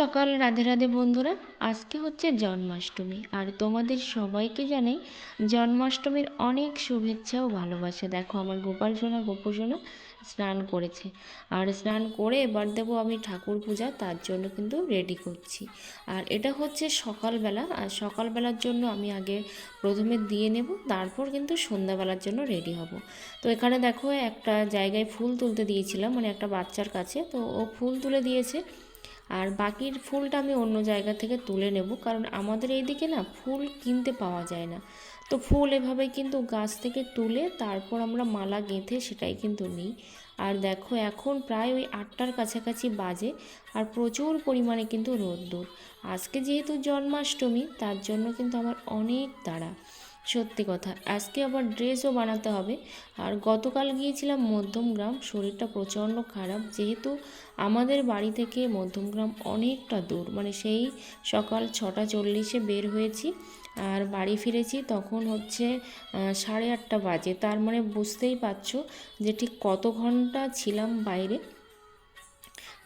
সকাল, রাধে রাধে বন্ধুরা। আজকে হচ্ছে জন্মাষ্টমী। আর তোমাদের সবাইকে জানাই জন্মাষ্টমীর অনেক শুভেচ্ছা ও ভালোবাসা। দেখো, আমার গোপাল সোনা, গোপু সোনা স্নান করেছে। আর স্নান করে এবার দেবো আমি ঠাকুর পূজা, তার জন্য কিন্তু রেডি করছি। আর এটা হচ্ছে সকালবেলা। আর সকালবেলার জন্য আমি আগে প্রথমে দিয়ে নেব, তারপর কিন্তু সন্ধ্যাবেলার জন্য রেডি হব। তো এখানে দেখো, একটা জায়গায় ফুল তুলতে দিয়েছিলাম। মানে একটা বাচ্চার কাছে। তো ও ফুল তুলে দিয়েছে। আর বাকির ফুলটা আমি অন্য জায়গা থেকে তুলে নেব, কারণ আমাদের এইদিকে না ফুল কিনতে পাওয়া যায় না। তো ফুল এভাবে কিন্তু গাছ থেকে তুলে তারপর আমরা মালা গেঁথে সেটাই কিন্তু নিই। আর দেখো এখন প্রায় ওই আটটার কাছাকাছি বাজে আর প্রচুর পরিমাণে কিন্তু রোদ্দুর। আজকে যেহেতু জন্মাষ্টমী, তার জন্য কিন্তু আমার অনেক তাড়া। সত্যি কথা। আজকে আবার ড্রেসও বানাতে হবে। আর গতকাল গিয়েছিলাম মধ্যমগ্রাম। শরীরটা প্রচণ্ড খারাপ। যেহেতু আমাদের বাড়ি থেকে মধ্যমগ্রাম অনেকটা দূর। মানে সেই সকাল ছটা চল্লিশে বের হয়েছি আর বাড়ি ফিরেছি তখন হচ্ছে সাড়ে আটটা বাজে। তার মানে বুঝতেই পারছ যে ঠিক কত ঘণ্টা ছিলাম বাইরে।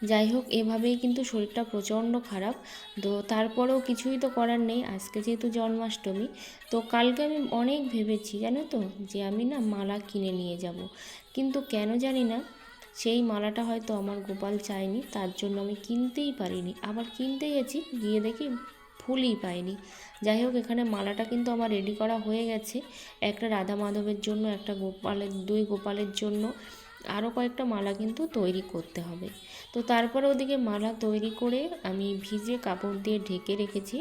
যাই হোক, এভাবেই কিন্তু শরীরটা প্রচণ্ড খারাপ। তো তারপরেও কিছুই তো করার নেই। আজকে যেহেতু জন্মাষ্টমী, তো কালকে আমি অনেক ভেবেছি, জানো তো, যে আমি না মালা কিনে নিয়ে যাব। কিন্তু কেন জানি না, সেই মালাটা হয়তো আমার গোপাল চায়নি, তার জন্য আমি কিনতেই পারিনি। আবার কিনতে গেছি গিয়ে দেখি ফুলই পাইনি। যাই হোক, এখানে মালাটা কিন্তু আমার রেডি করা হয়ে গেছে। একটা রাধা মাধবের জন্য, একটা গোপালের, দুই গোপালের জন্য। আরও কয়েকটা মালা কিন্তু তৈরি করতে হবে। তো তারপরে ওদিকে মালা তৈরি করে আমি ভিজে কাপড় দিয়ে ঢেকে রেখেছি।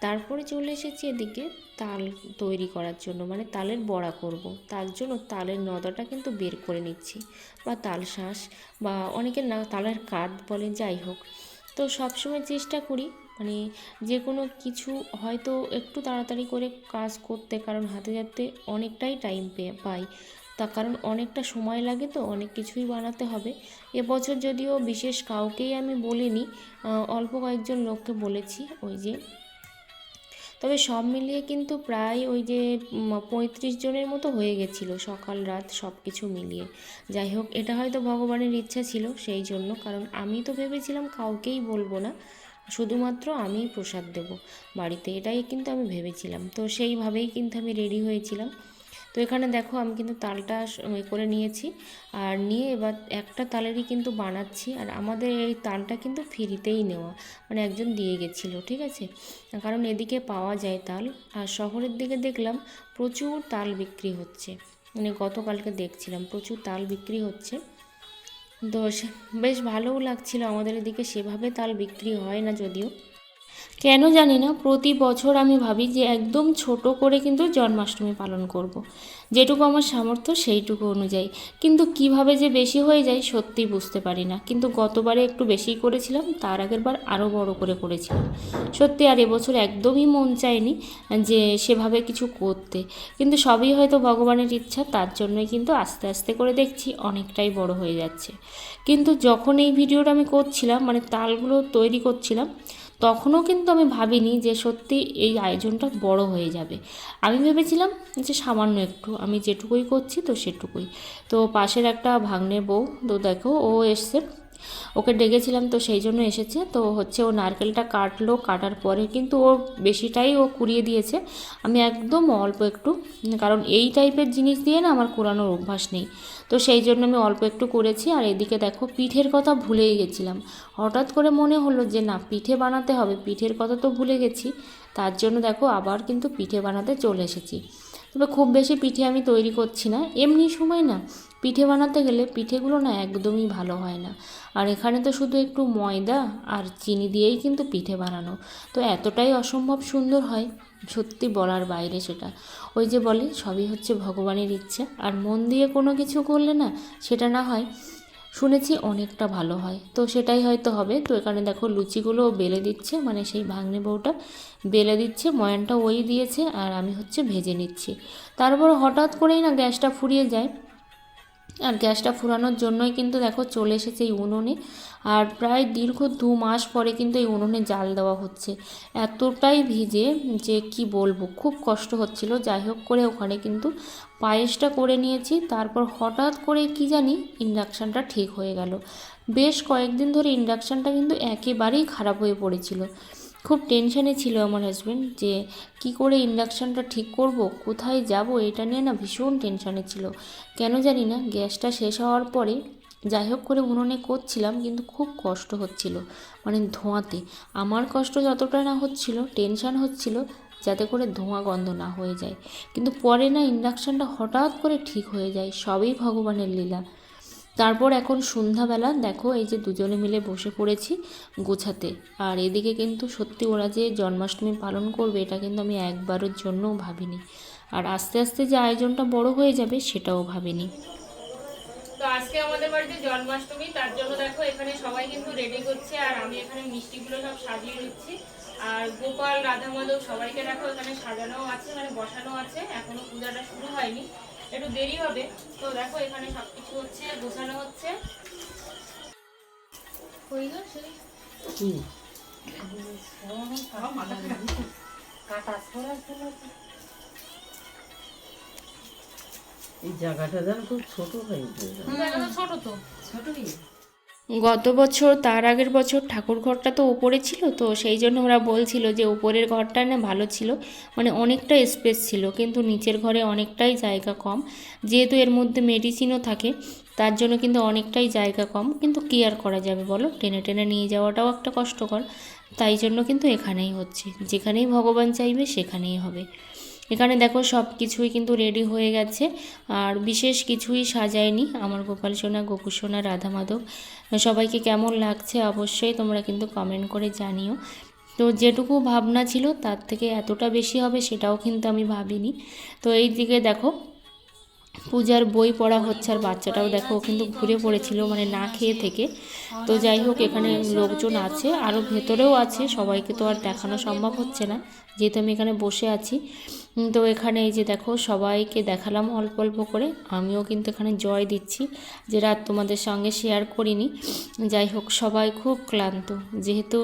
তারপরে চলে এসেছি এদিকে তাল তৈরি করার জন্য মানে তালের বড়া করব। তার জন্য তালের নদাটা কিন্তু বের করে নিচ্ছি, বা তাল শাঁস, বা অনেকের না তালের কাঁধ বলে যাই হোক। তো সবসময় চেষ্টা করি মানে যে কোনো কিছু হয়তো একটু তাড়াতাড়ি করে কাজ করতে, কারণ হাতে যাতে অনেকটাই টাইম পেয়ে পাই। তার কারণ অনেকটা সময় লাগে তো, অনেক কিছুই বানাতে হবে। এবছর যদিও বিশেষ কাউকেই আমি বলিনি অল্প কয়েকজন লোককে বলেছি ওই যে। তবে সব মিলিয়ে কিন্তু প্রায় ওই যে পঁয়ত্রিশ জনের মতো হয়ে গেছিল সকাল, রাত সব কিছু মিলিয়ে। যাই হোক, এটা হয়তো ভগবানের ইচ্ছা ছিল সেই জন্য, কারণ আমি তো ভেবেছিলাম কাউকেই বলব না, শুধুমাত্র আমিই প্রসাদ দেব। বাড়িতে এটাই কিন্তু আমি ভেবেছিলাম। তো সেইভাবেই কিন্তু আমি রেডি হয়েছিলাম। তো এখানে দেখো আমি কিন্তু তালটা করে নিয়েছি। আর নিয়ে এবার একটা তালেরই কিন্তু বানাচ্ছি। আর আমাদের এই তালটা কিন্তু ফ্রিতেই নেওয়া। মানে একজন দিয়ে গেছিল, ঠিক আছে? কারণ এদিকে পাওয়া যায় তাল। আর শহরের দিকে দেখলাম প্রচুর তাল বিক্রি হচ্ছে। মানে গতকালকে দেখছিলাম প্রচুর তাল বিক্রি হচ্ছে। তো বেশ ভালোও লাগছিল আমাদের এদিকে। সেভাবে তাল বিক্রি হয় না যদিও। কেন জানি না, প্রতি বছর আমি ভাবি যে একদম ছোট করে কিন্তু জন্মাষ্টমী পালন করব। যেটুকু আমার সামর্থ্য সেইটুকু অনুযায়ী। কিন্তু কীভাবে যে বেশি হয়ে যায় সত্যিই বুঝতে পারি না। কিন্তু গতবারে একটু বেশি করেছিলাম, তার আগের বার আরও বড় করে করেছিলাম। সত্যি আর এবছর একদমই মন চায়নি যে সেভাবে কিছু করতে। কিন্তু সবই হয়তো ভগবানের ইচ্ছা, তার জন্যই কিন্তু আস্তে আস্তে করে দেখছি অনেকটাই বড় হয়ে যাচ্ছে। কিন্তু যখন এই ভিডিওটা আমি করছিলাম মানে তালগুলো তৈরি করছিলাম তখনও কিন্তু আমি ভাবিনি যে সত্যি এই আয়োজনটা বড় হয়ে যাবে। আমি ভেবেছিলাম যে সামান্য একটু, আমি যেটুকুই করছি তো সেটুকুই। তো পাশের একটা ভাগ্নের বউ, তো দেখো ও এসছে। ওকে ডেকেছিলাম তো সেই জন্য এসেছে। তো হচ্ছে ও নারকেলটা কাটলো, কাটার পরে কিন্তু ও বেশিটাই ও কুড়িয়ে দিয়েছে। আমি একদম অল্প একটু, কারণ এই টাইপের জিনিস দিয়ে না আমার কুড়ানোর অভ্যাস নেই। তো সেই জন্য আমি অল্প একটু করেছি, আর এদিকে দেখো পিঠের কথা ভুলেই গেছিলাম। হঠাৎ করে মনে হলো যে না, পিঠে বানাতে হবে, পিঠের কথা তো ভুলে গেছি। তার জন্য দেখো আবার কিন্তু পিঠে বানাতে চলে এসেছি। তবে খুব বেশি পিঠে আমি তৈরি করছি না। এমনি সময় না, পিঠে বানাতে গেলে পিঠেগুলো না একদমই ভালো হয় না। আর এখানে তো শুধু একটু ময়দা আর চিনি দিয়েই কিন্তু পিঠে বানানো। তো এতটাই অসম্ভব সুন্দর হয়, সত্যি বলার বাইরে সেটা। ওই যে বলে, সবই হচ্ছে ভগবানের ইচ্ছা। আর মন দিয়ে কোনো কিছু করলে না, সেটা না হয় শুনেছি অনেকটা ভালো হয়। তো সেটাই হয়তো হবে। তো এখানে দেখো লুচিগুলো বেলে দিচ্ছে মানে সেই ভাগ্নে বউটা বেলে দিচ্ছে, ময়ানটা ওই দিয়েছে আর আমি হচ্ছে ভেজে নিচ্ছি। তারপর হঠাৎ করেই না গ্যাসটা ফুরিয়ে যায়। আর গ্যাসটা ফুরানোর জন্যই কিন্তু দেখো চলে এসেছে এই উনুনে। আর প্রায় দীর্ঘ দু মাস পরে কিন্তু এই উনুনে জাল দেওয়া হচ্ছে। এতটাই ভিজে যে কি বলব, খুব কষ্ট হচ্ছিল। যাই হোক করে ওখানে কিন্তু পায়েসটা করে নিয়েছি। তারপর হঠাৎ করে কি জানি ইন্ডাকশানটা ঠিক হয়ে গেল। বেশ কয়েকদিন ধরে ইন্ডাকশানটা কিন্তু একেবারেই খারাপ হয়ে পড়েছিল। খুব টেনশানে ছিল আমার হাজব্যান্ড যে, কি করে ইন্ডাকশানটা ঠিক করব? কোথায় যাব? এটা নিয়ে না ভীষণ টেনশানে ছিল। কেন জানি না, গ্যাসটা শেষ হওয়ার পরে যাই হোক করে উনুনে করছিলাম কিন্তু খুব কষ্ট হচ্ছিল মানে ধোঁয়াতে। আমার কষ্ট যতটা না হচ্ছিল, টেনশান হচ্ছিল যাতে করে ধোঁয়া গন্ধ না হয়ে যায়। কিন্তু পরে না ইন্ডাকশানটা হঠাৎ করে ঠিক হয়ে যায়, সবই ভগবানের লীলা। তারপর এখন সন্ধ্যাবেলা দেখো, এই যে দুজনে মিলে বসে পড়েছি গোছাতে। আর এদিকে কিন্তু সত্যি ওরা যে জন্মাষ্টমী পালন করবে, এটা কিন্তু আমি একবারের জন্যও ভাবিনি। আর আস্তে আস্তে যে আয়োজনটা বড় হয়ে যাবে, সেটাও ভাবিনি। তো আজকে আমাদের বাড়িতে জন্মাষ্টমী, তার জন্য দেখো এখানে সবাই কিন্তু রেডি করছে, আর আমি এখানে মিষ্টিগুলো সব সাজিয়ে নিচ্ছি। আর গোপাল রাধা মাধব সবাইকে দেখো এখানে সাজানো আছে মানে বসানো আছে, এখনও পূজাটা শুরু হয়নি। একটু দেরি হবে। তো দেখো এখানে সবকিছু হচ্ছে গোছানো হচ্ছে? এই জায়গাটা যেন খুব ছোট হয়ে গেছে তো ছোট তো। গত বছর, তার আগের বছর ঠাকুর ঘরটা তো উপরে ছিল তো সেই জন্য ওরা বলছিল যে উপরের ঘরটা না ভালো ছিল মানে অনেকটা স্পেস ছিল, কিন্তু নিচের ঘরে অনেকটাই জায়গা কম। যেহেতু এর মধ্যে মেডিসিনও থাকে, তার জন্য কিন্তু অনেকটাই জায়গা কম, কিন্তু কি আর করা যাবে বলো? টেনে টেনে নিয়ে যাওয়াটাও একটা কষ্টকর। তাই জন্য কিন্তু এখানেই হচ্ছে। যেখানেই ভগবান চাইবে সেখানেই হবে। এখানে দেখো সব কিছুই কিন্তু রেডি হয়ে গেছে। আর বিশেষ কিছুই সাজায়নি আমার গোপাল সোনা, গোপু সোনা, রাধা মাধব। সবাইকে কেমন লাগছে অবশ্যই তোমরা কিন্তু কমেন্ট করে জানিও। তো যেটুকু ভাবনা ছিল তার থেকে এতটা বেশি হবে সেটাও কিন্তু আমি ভাবিনি। তো এই দিকে দেখো পূজার বই পড়া হচ্ছে আর বাচ্চাটাও দেখো কিন্তু ঘুরে পড়েছিল মানে না খেয়ে থেকে। তো যাই হোক, এখানে লোকজন আছে আরও ভেতরেও আছে, সবাইকে তো আর দেখানো সম্ভব হচ্ছে না, যেহেতু আমি এখানে বসে আছি। তো এখানে এই যে দেখো, সবাইকে দেখালাম অল্প অল্প করে, আমিও কিন্তু এখানে জয় দিচ্ছি, যে রাত তোমাদের সঙ্গে শেয়ার করিনি। যাই হোক, সবাই খুব ক্লান্ত, যেহেতু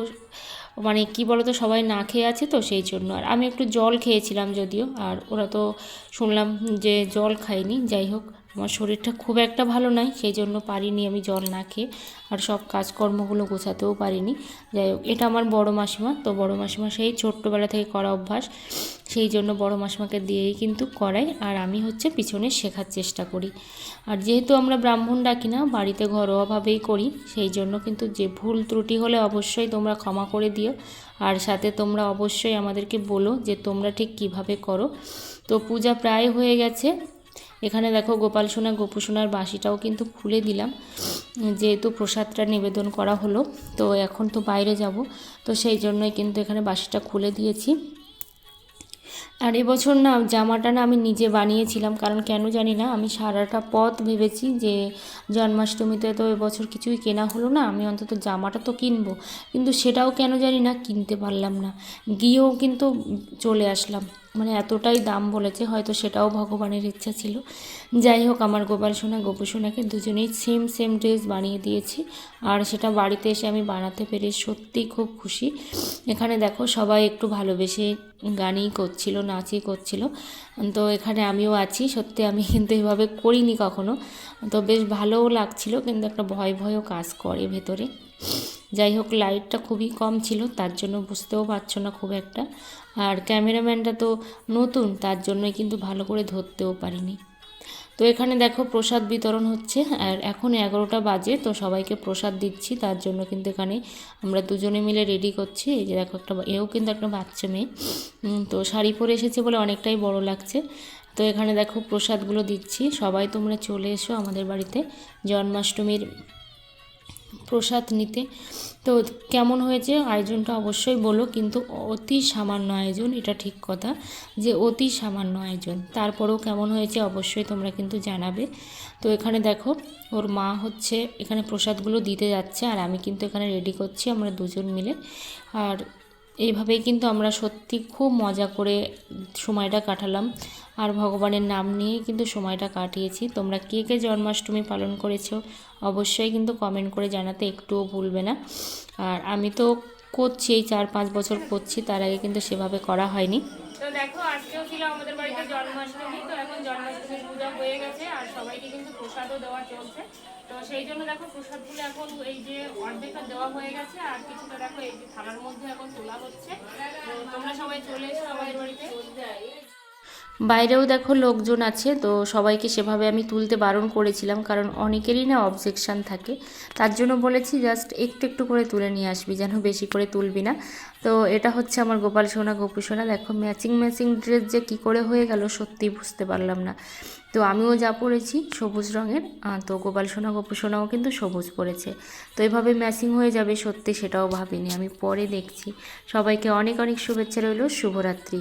মানে কি তো সবাই না খেয়ে আছে তো সেই জন্য। আর আমি একটু জল খেয়েছিলাম যদিও, আর ওরা তো শুনলাম যে জল খায়নি, যাই হোক। আমার শরীরটা খুব একটা ভালো নয় সেই জন্য পারিনি আমি জল না খেয়ে, আর সব কাজকর্মগুলো গোছাতেও পারিনি। যাই হোক, এটা আমার বড় মাসিমা, তো বড় মাসিমা সেই ছোট্টবেলা থেকে করা অভ্যাস সেই জন্য বড় মাসিমাকে দিয়েই কিন্তু করাই, আর আমি হচ্ছে পিছনে শেখার চেষ্টা করি। আর যেহেতু আমরা ব্রাহ্মণ ডাকি না, বাড়িতে ঘরোয়াভাবেই করি সেই জন্য কিন্তু যে ভুল ত্রুটি হলে অবশ্যই তোমরা ক্ষমা করে দিও, আর সাথে তোমরা অবশ্যই আমাদেরকে বলো যে তোমরা ঠিক কীভাবে করো। তো পূজা প্রায় হয়ে গেছে এখানে দেখো গোপাল সোনা, গোপু সোনার বাঁশিটাও কিন্তু খুলে দিলাম। যেহেতু প্রসাদটা নিবেদন করা হলো, তো এখন তো বাইরে যাব। তো সেই জন্যই কিন্তু এখানে বাঁশিটা খুলে দিয়েছি। আর এবছর না, জামাটা না আমি নিজে বানিয়েছিলাম, কারণ কেন জানি না, আমি সারাটা পথ ভেবেছি যে জন্মাষ্টমীতে তো এবছর কিছুই কেনা হলো না, আমি অন্তত জামাটা তো কিনবো। কিন্তু সেটাও কেন জানি না, কিনতে পারলাম না। গিয়েও কিন্তু চলে আসলাম। মানে এতটাই দাম বলেছে, হয়তো সেটাও ভগবানের ইচ্ছা ছিল। যাই হোক, আমার গোপাল সোনা, গোপু সোনাকে দুজনেই সেম সেম ড্রেস বানিয়ে দিয়েছি। আর সেটা বাড়িতে এসে আমি বানাতে পেরে সত্যিই খুব খুশি। এখানে দেখো, সবাই একটু ভালোবেসে গানই করছিল, নাচই করছিল। তো এখানে আমিও আছি, সত্যি আমি কিন্তু এভাবে করিনি কখনো। তো বেশ ভালোও লাগছিল, কিন্তু একটা ভয়, ভয়ও কাজ করে ভেতরে। যাই হোক, লাইটটা খুবই কম ছিল, তার জন্য বুঝতেও পারছ না খুব একটা। আর ক্যামেরাম্যানটা তো নতুন, তার জন্যই কিন্তু ভালো করে ধরতেও পারিনি। তো এখানে দেখো, প্রসাদ বিতরণ হচ্ছে, আর এখন এগারোটা বাজে, তো সবাইকে প্রসাদ দিচ্ছি, তার জন্য কিন্তু এখানে আমরা দুজনে মিলে রেডি করছি। এই যে দেখো, একটা এও কিন্তু একটা বাচ্চা মেয়ে। তো শাড়ি পরে এসেছে বলে অনেকটাই বড় লাগছে। তো এখানে দেখো, প্রসাদগুলো দিচ্ছি। সবাই তোমরা চলে এসো আমাদের বাড়িতে। জন্মাষ্টমীর প্রসাদ নিতে। তো কেমন হয়েছে আয়োজনটা অবশ্যই বলো, কিন্তু অতি সামান্য আয়োজন, এটা ঠিক কথা, যে অতি সামান্য আয়োজন। তারপরেও কেমন হয়েছে অবশ্যই তোমরা কিন্তু জানাবে। তো এখানে দেখো, ওর মা হচ্ছে এখানে প্রসাদগুলো দিতে যাচ্ছে, আর আমি কিন্তু এখানে রেডি করছি, আমরা দুজন মিলে। আর এইভাবেই কিন্তু আমরা সত্যি খুব মজা করে সময়টা কাটালাম। আর ভগবানের নাম নিয়েই কিন্তু সময়টা কাটিয়েছি। তোমরা কে কে জন্মাষ্টমী পালন করেছ অবশ্যই কিন্তু কমেন্ট করে জানাতে একটুও ভুলবে না। আর আমি তো করছি, এই চার পাঁচ বছর করছি, তার আগে কিন্তু সেভাবে করা হয়নি। তো দেখো, আজকেও ছিল আমাদের বাড়িতে জন্মাষ্টমী তো এখন জন্মাষ্টমীর পূজা হয়ে গেছে, আর সবাইকে কিন্তু প্রসাদও দেওয়া চলছে। তো সেই জন্য দেখো প্রসাদগুলো এখন এই যে অর্ধেকটা দেওয়া হয়ে গেছে, আর কিছুটা দেখো এই যে থালার মধ্যে এখন তোলা হচ্ছে। তোমরা সবাই চলে এসো আমাদের বাড়িতে। বাইরেও দেখো লোকজন আছে, তো সবাইকে সেভাবে আমি তুলতে বারণ করেছিলাম, কারণ অনেকেরই না অবজেকশান থাকে। তার জন্য বলেছি জাস্ট একটু একটু করে তুলে নিয়ে আসবি, যেন বেশি করে তুলবি না। তো এটা হচ্ছে আমার গোপাল সোনা, গোপু সোনা। দেখো ম্যাচিং ম্যাচিং ড্রেস যে কী করে হয়ে গেল সত্যি বুঝতে পারলাম না। তো আমিও যা পরেছি সবুজ রঙের তো গোপাল সোনা, গোপু সোনাও কিন্তু সবুজ পরেছে তো এভাবে ম্যাচিং হয়ে যাবে, সত্যি সেটাও ভাবিনি। আমি পরে দেখছি। সবাইকে অনেক অনেক শুভেচ্ছা রইল, শুভরাত্রি।